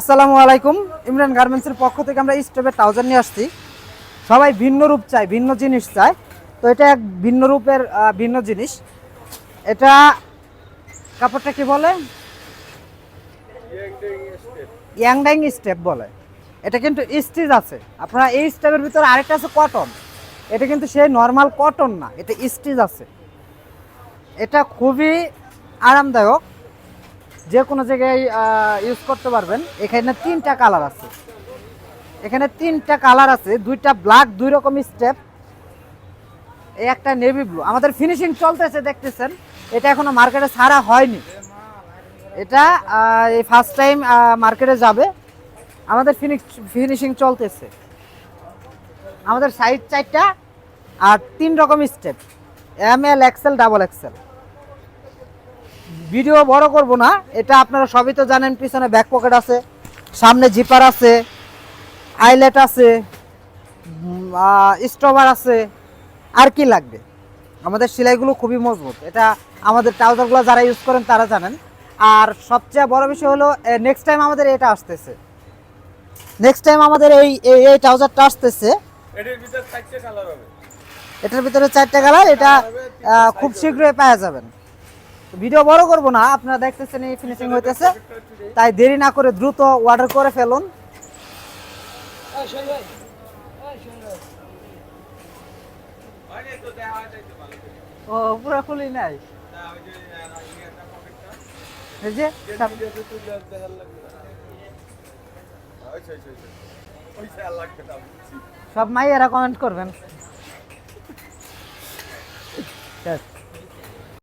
আসসালামু আলাইকুম। ইমরান গার্মেন্টসের পক্ষ থেকে আমরা স্টেপের ট্রাউজার নিয়ে আসছি। সবাই ভিন্ন রূপ চায়, ভিন্ন জিনিস চায়। তো এটা এক ভিন্ন রূপের ভিন্ন জিনিস। এটা কাপড়টা কি বলে? ইয়াংডাইং স্টেপ বলে। এটা কিন্তু স্টিচ আছে। আপনারা এই স্টেপের ভিতরে আরেকটা আছে কটন এটা কিন্তু সেই নর্মাল কটন না, এটা স্টিচ আছে। এটা খুবই আরামদায়ক। যে কোনো জায়গায় ইউজ করতে পারবেন। এখানে তিনটা কালার আছে। এখানে তিনটা কালার আছে। দুইটা ব্ল্যাক দুই রকম স্টেপ এই একটা নেভি ব্লু আমাদের ফিনিশিং চলতেছে, দেখতেছেন। এটা এখনও মার্কেটে ছাড়া হয়নি। এটা এই ফার্স্ট টাইম মার্কেটে যাবে। আমাদের ফিনিশিং চলতেছে। আমাদের সাইড চারটা আর তিন রকম step M L axel double axel video বড় করব না এটা আপনারা সবই তো জানেন পিছনে ব্যাক পকেট আছে সামনে জিপার আছে আইলেট আছে স্টোভার আছে আর কি লাগবে? আমাদের সেলাইগুলো খুবই মজবুত এটা আমাদের ট্রাউজারগুলো যারা ইউজ করেন তারা জানেন। আর সবচেয়ে বড় বিষয় হলো নেক্সট টাইম আমাদের এটা আসতেছে। নেক্সট টাইম আমাদের এই এই- ট্রাউজারটা আসতেছে। এটার ভিতর চারটে কালার হবে। এটার ভিতরে চারটে কালার এটা খুব শীঘ্রই পাওয়া যাবেন। ভিডিও বড় করব না, আপনারা দেখতেছেন এই ফিনিশিং হইতেছে তাই দেরি না করে দ্রুত অর্ডার করে ফেলুন। ও, পুরো খুলি নাই সব- মাইয়েরা কমেন্ট করবেন.